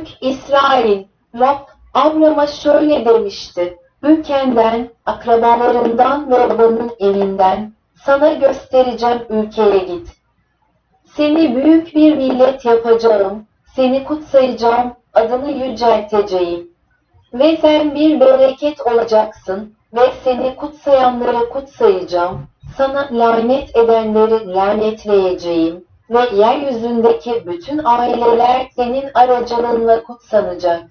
Büyük İsrail, Rab Abram'a şöyle demişti. Ülkenden, akrabalarından ve babanın evinden sana göstereceğim ülkeye git. Seni büyük bir millet yapacağım, seni kutsayacağım, adını yücelteceğim. Ve sen bir bereket olacaksın ve seni kutsayanları kutsayacağım, sana lanet edenleri lanetleyeceğim ve yeryüzündeki bütün aileler senin aracılığınla kutsanacak.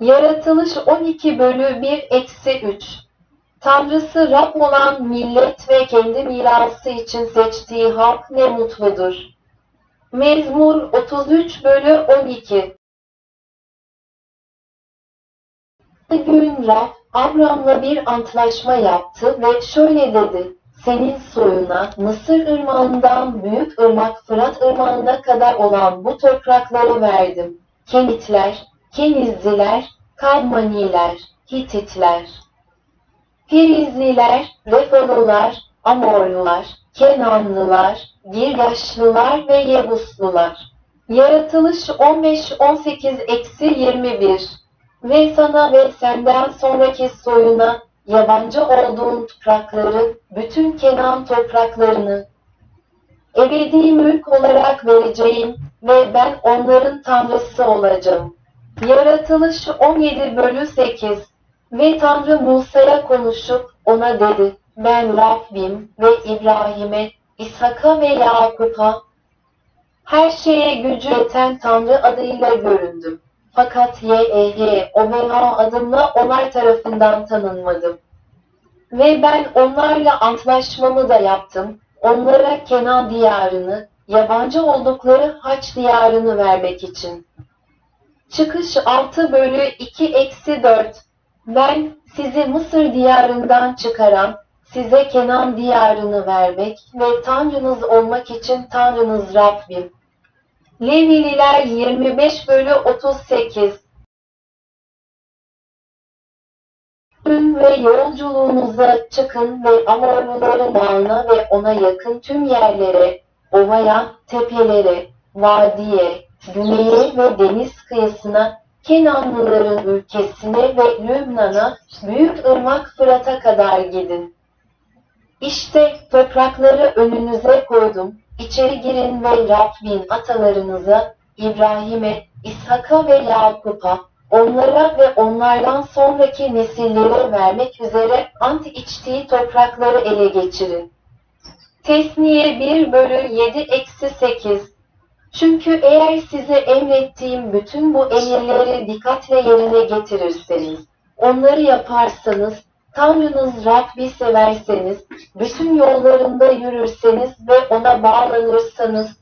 Yaratılış 12 bölü 1 eksi 3 Tanrısı Rab olan millet ve kendi mirası için seçtiği halk ne mutludur. Mezmur 33 bölü 12 Bir gün Rab Abram'la bir antlaşma yaptı ve şöyle dedi. Senin soyuna Mısır ırmağından büyük ırmak Fırat ırmağına kadar olan bu toprakları verdim. Kenitler, Kenizliler, Kadmaniler, Hititler. Perizliler, Refalılar, Amorlular, Kenanlılar, Girgaşlılar ve Yebuslular. Yaratılış 15-18 eksi 21 Ve sana ve senden sonraki soyuna yabancı olduğun toprakları, bütün Kenan topraklarını ebedi mülk olarak vereceğim ve ben onların tanrısı olacağım. Yaratılış 17 bölü 8 Ve Tanrı Musa'ya konuşup ona dedi, ben Rabbim ve İbrahim'e, İshak'a ve Yakup'a her şeye gücü yeten Tanrı adıyla göründüm. Fakat YEH, o veya adımla onlar tarafından tanınmadım. Ve ben onlarla antlaşmamı da yaptım. Onlara Kenan diyarını, yabancı oldukları Haç diyarını vermek için. Çıkış 6 bölü 2 eksi 4 Ben sizi Mısır diyarından çıkaran, size Kenan diyarını vermek ve Tanrınız olmak için Tanrınız Rabbim. Levililer 25 bölü 38 Dün ve yolculuğunuza çıkın ve Amorluların dağına ve ona yakın tüm yerlere, ovaya, tepelere, vadiye, güneye ve deniz kıyısına, Kenanlıların ülkesine ve Lübnan'a, büyük ırmak Fırat'a kadar gidin. İşte toprakları önünüze koydum. İçeri girin ve Rabbin atalarınıza, İbrahim'e, İshak'a ve Yakup'a, onlara ve onlardan sonraki nesillere vermek üzere ant içtiği toprakları ele geçirin. Tesniye 1 bölü 7 eksi 8 Çünkü eğer size emrettiğim bütün bu emirleri dikkatle yerine getirirseniz, onları yaparsanız, Tanrınız Rabbi severseniz, bütün yollarında yürürseniz ve ona bağlanırsanız,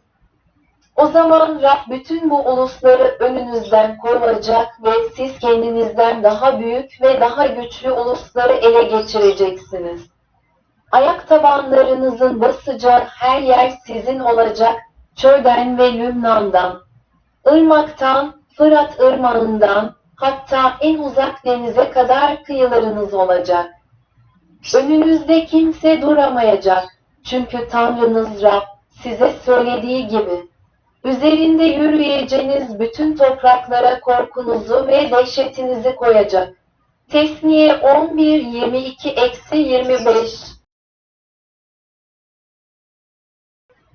o zaman Rab bütün bu ulusları önünüzden kovacak ve siz kendinizden daha büyük ve daha güçlü ulusları ele geçireceksiniz. Ayak tabanlarınızın basacağı her yer sizin olacak, çölden ve Lübnan'dan, ırmaktan, Fırat ırmağından, hatta en uzak denize kadar kıyılarınız olacak. Önünüzde kimse duramayacak, çünkü Tanrınız Rab size söylediği gibi, Üzerinde yürüyeceğiniz bütün topraklara korkunuzu ve dehşetinizi koyacak. Tesniye 11, 22, eksi 25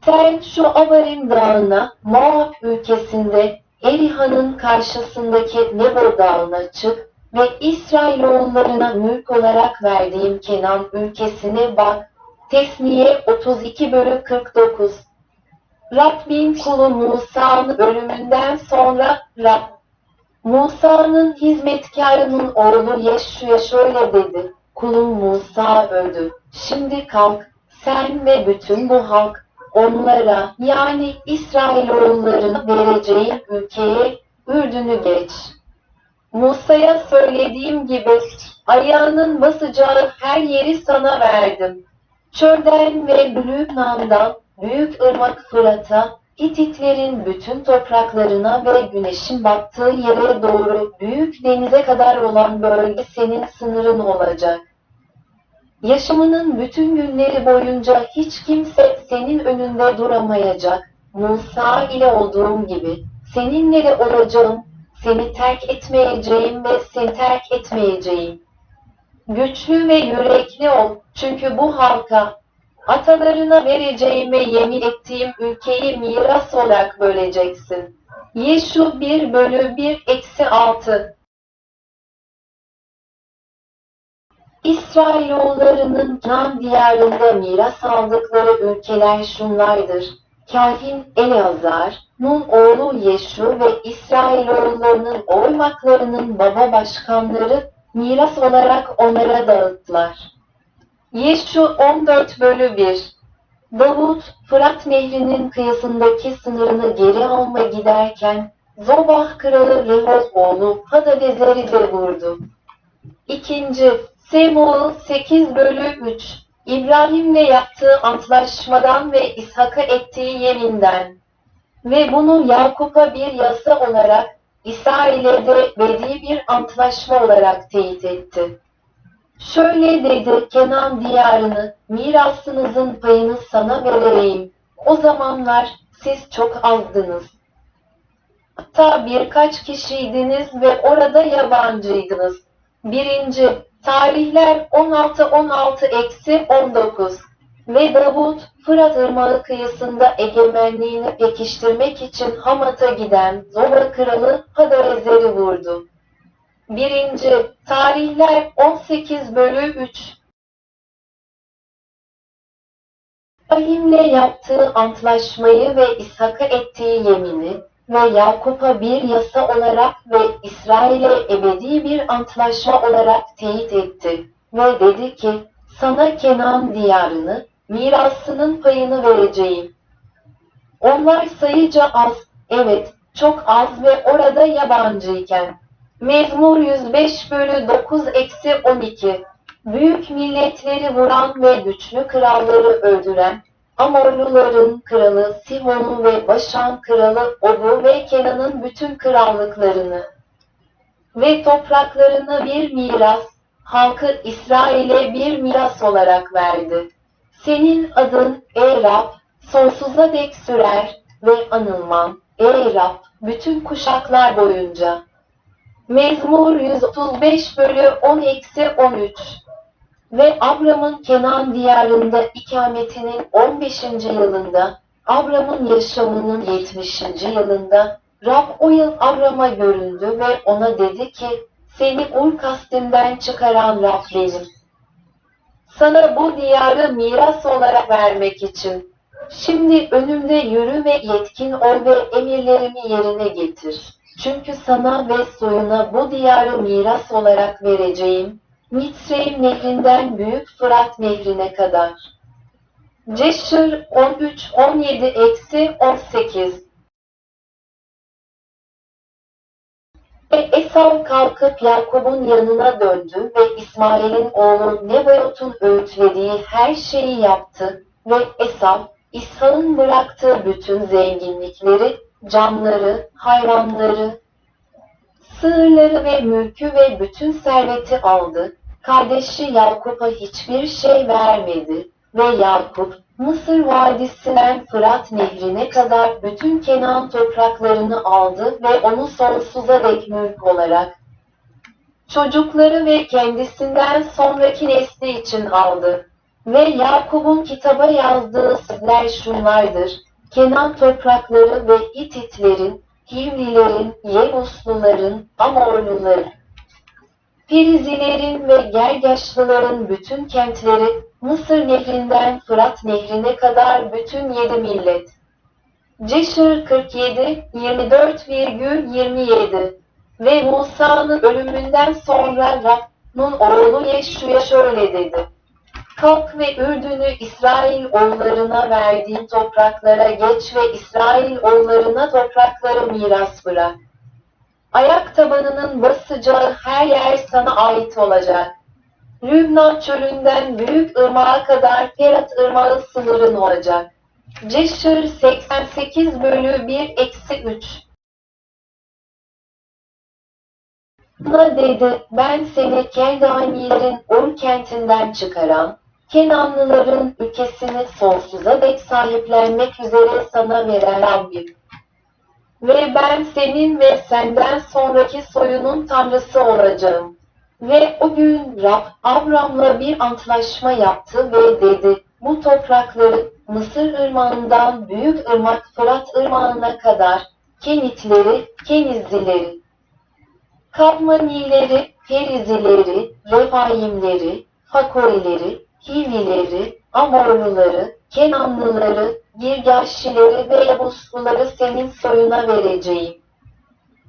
Sen şu Avarim dağına, Moab ülkesinde Eriha'nın karşısındaki Nebo dağına çık ve İsrailoğullarına mülk olarak verdiğim Kenan ülkesine bak. Tesniye 32 bölü 49 Rabbin kulu Musa'nın ölümünden sonra Rab, Musa'nın hizmetkarının oğlu Yeşu'ya şöyle dedi. Kulum Musa öldü. Şimdi kalk, sen ve bütün bu halk onlara yani İsrailoğullarına vereceğim ülkeye Ürdün'ü geç. Musa'ya söylediğim gibi ayağının basacağı her yeri sana verdim. Çölden ve Lübnan'dan Büyük ırmak Fırat'a, Hititlerin bütün topraklarına ve güneşin battığı yere doğru büyük denize kadar olan bölge senin sınırın olacak. Yaşamının bütün günleri boyunca hiç kimse senin önünde duramayacak. Musa ile olduğum gibi seninle de olacağım, seni terk etmeyeceğim ve seni terk etmeyeceğim. Güçlü ve yürekli ol, çünkü bu halka, atalarına vereceğime yemin ettiğim ülkeyi miras olarak böleceksin. Yeşu 1 bölü 1 eksi 6 İsrailoğullarının Can diyarında miras aldıkları ülkeler şunlardır. Kahin Eleazar, Nun oğlu Yeşu ve İsrailoğullarının oymaklarının baba başkanları miras olarak onlara dağıttılar. Yeşu 14 bölü 1 Davut, Fırat Nehri'nin kıyısındaki sınırını geri alma giderken, Zobah kralı Rehoz oğlu Hadadezer'i de vurdu. İkinci, Semuel 8 bölü 3 İbrahim'le yaptığı antlaşmadan ve İshak'a ettiği yeminden ve bunu Yakup'a bir yasa olarak İsrail'e de ebedi bir antlaşma olarak teyit etti. Şöyle dedi Kenan diyarını, mirasınızın payını sana vereyim. O zamanlar siz çok azdınız. Hatta birkaç kişiydiniz ve orada yabancıydınız. Birinci, tarihler 16-16 eksi 19 ve Davut, Fırat Irmağı kıyısında egemenliğini pekiştirmek için Hamat'a giden Zoba kralı Hadarezer'i vurdu. Birinci, tarihler 18 bölü 3 İbrahim'le yaptığı antlaşmayı ve İshak'a ettiği yemini ve Yakup'a bir yasa olarak ve İsrail'e ebedi bir antlaşma olarak teyit etti. Ve dedi ki, sana Kenan diyarını, mirasının payını vereceğim. Onlar sayıca az, evet çok az ve orada yabancıyken. Mezmur 105 bölü 9 eksi 12 Büyük milletleri vuran ve güçlü kralları öldüren, Amorluların kralı Sihon'un ve Başan kralı Ogu ve Kenan'ın bütün krallıklarını ve topraklarını bir miras, halkı İsrail'e bir miras olarak verdi. Senin adın ey Rab, sonsuza dek sürer ve anılmam. Ey Rab, bütün kuşaklar boyunca. Mezmur 135 bölü 10 eksi 13 ve Abram'ın Kenan diyarında ikametinin 15. yılında, Abram'ın yaşamının 70. yılında, Rab o yıl Abram'a göründü ve ona dedi ki, seni Ur Kastim'den çıkaran Rab benim. Sana bu diyarı miras olarak vermek için. Şimdi önümde yürü ve yetkin ol ve emirlerimi yerine getir. Çünkü sana ve soyuna bu diyarı miras olarak vereceğim. Mitzrayim nehrinden Büyük Fırat nehrine kadar. Ceşir 13 17 eksi 18 Ve Esau kalkıp Yakup'un yanına döndü ve İsmail'in oğlu Nebayot'un öğütlediği her şeyi yaptı ve Esau, İshak'ın bıraktığı bütün zenginlikleri, canları, hayvanları, sığırları ve mülkü ve bütün serveti aldı. Kardeşi Yakup'a hiçbir şey vermedi ve Yakup Mısır vadisinden Fırat nehrine kadar bütün Kenan topraklarını aldı ve onu sonsuza dek mülk olarak çocukları ve kendisinden sonraki nesli için aldı. Ve Yakup'un kitaba yazdığı sözler şunlardır. Kenan toprakları ve İtitlerin, Hivlilerin, Yebusluların, Amorluların, Perizilerin ve Gergaşlıların bütün kentleri, Mısır nehrinden Fırat nehrine kadar bütün yedi millet. Ceşir 47, 24,27 Ve Musa'nın ölümünden sonra Rabb'ın oğlu Yeşu'ya şöyle dedi. Kalk ve Ürdün'ü İsrail oğullarına verdiğim topraklara geç ve İsrail oğullarına toprakları miras bırak. Ayak tabanının basacağı her yer sana ait olacak. Lübnan çölünden büyük ırmağa kadar Ferat ırmağı sınırın olacak. Ceşir 88 bölü 1 eksi 3 Buna dedi, ben seni Keldanilerin Ur kentinden çıkaran, Kenanlıların ülkesini sonsuza dek sahiplenmek üzere sana veren Rabbim. Ve ben senin ve senden sonraki soyunun tanrısı olacağım. Ve o gün Rab Abram'la bir antlaşma yaptı ve dedi, bu toprakları Mısır ırmağından büyük ırmak Fırat ırmağına kadar Kenitleri, Kenizlileri, Kadmanileri, Perizileri, Refaimleri, Hakorileri, Hivileri, Amorluları, Kenanlıları, Girgaşileri ve Yabusluları senin soyuna vereceğim.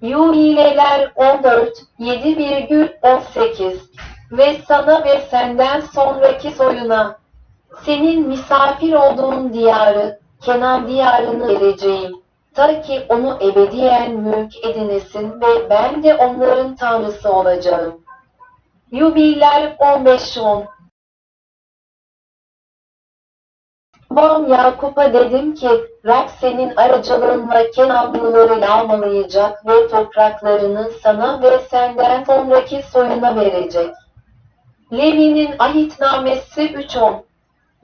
Yuhileler 14, 7,18 Ve sana ve senden sonraki soyuna, senin misafir olduğun diyarı, Kenan diyarını vereceğim. Ta ki onu ebediyen mülk edinesin ve ben de onların tanrısı olacağım. Yubiler 15-10 Babam Yakup'a dedim ki, Rab senin aracılığınla Kenanlıları yağmalayacak ve topraklarını sana ve senden sonraki soyuna verecek. Levi'nin ahitnamesi 3.10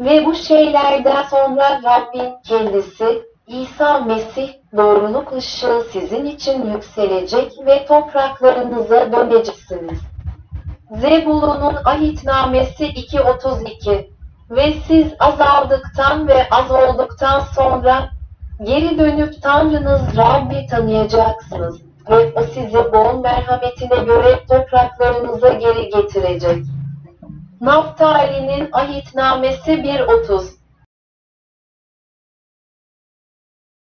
Ve bu şeylerden sonra Rabbin kendisi, İsa Mesih doğruluk ışığı sizin için yükselecek ve topraklarınıza döneceksiniz. Zebulun'un ahitnamesi 2.32 Ve siz azaldıktan ve az olduktan sonra geri dönüp Tanrınız Rabbi tanıyacaksınız ve o sizi bol merhametine göre topraklarınıza geri getirecek. Naftali'nin ahitnamesi 1.30